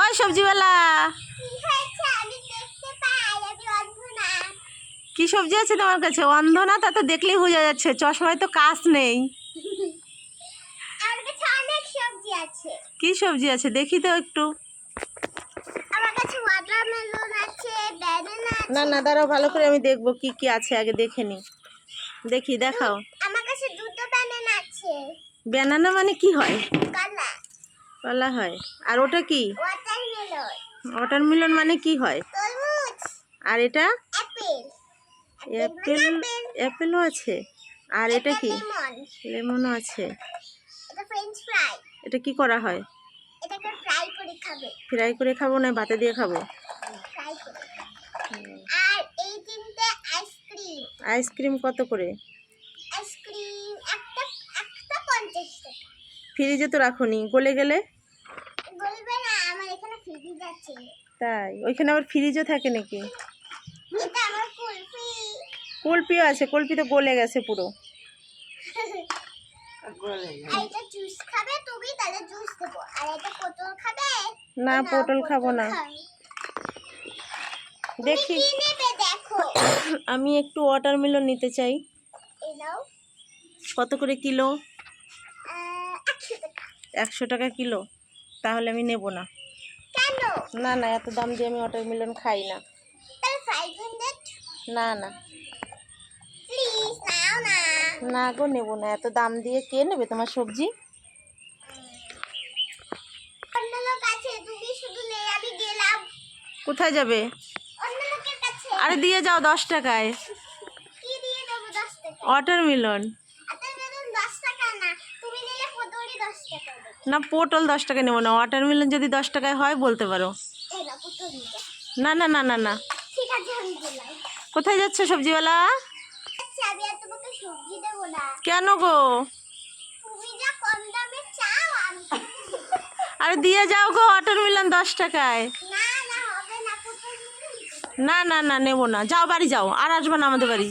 ওই সবজিওয়ালা। কি সবজি আছে তোমার কাছে? অন্ধ না তা তো দেখলেই বোঝা যাচ্ছে। চশমায় তো কাজ নেই। কি সবজি আছে? দেখি তো একটু। না না দাঁড়াও ভালো করে আমি দেখব কি কি আছে। আগে দেখে নি। দেখি দেখাও। আমার কাছে দুটো ব্যানানা আছে। ব্যানানা মানে কি হয়? কলা হয়। আর ওটা কি? ওয়াটারমেলন মানে কি হয়? আর এটা? অ্যাপেল অ্যাপেল অ্যাপেলও আছে। আর এটা কি? লেমনও আছে। এটা কি করা হয়? ফ্রাই করে খাবে। না ভাতে দিয়ে খাব? আইসক্রিম কত করে? ফ্রিজে তো রাখুনি। গলে গেলে বলবে না আমার এখানে ফ্রিজ আছে তাই? ওইখানে আবার ফ্রিজও থাকে নাকি? কুলপিও আছে কুলপি তো গলে গেছে পুরো। না পটল খাব না। দেখি। আমি একটু ওয়াটার ওয়াটারমেলন নিতে চাই। কত করে কিলো? একশো টাকা কিলো। তাহলে আমি নেব না। না না এত দাম দিয়ে আমি ওয়াটারমেলন খাই না। না না। না। গো নেব না। এত দাম দিয়ে কে নেবে তোমার সবজি? কোথায় যাবে? আরে দিয়ে যাও দশ টাকায়। ওয়াটারমেলন না পটল দশ টাকা নেব না ওয়াটারমেলন যদি দশ টাকায় হয় বলতে পারো। না না না না না কোথায় যাচ্ছ সবজিওয়ালা? আচ্ছা কেন গো? আরে দিয়ে যাও গো ওয়াটারমেলন দশ টাকায়। না না না নেব না। যাও বাড়ি যাও আর আসবে না আমাদের বাড়ি।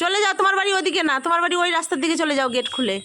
চলে যাও তোমার বাড়ি ওদিকে না তোমার বাড়ি ওই রাস্তার দিকে চলে যাও গেট খুলে।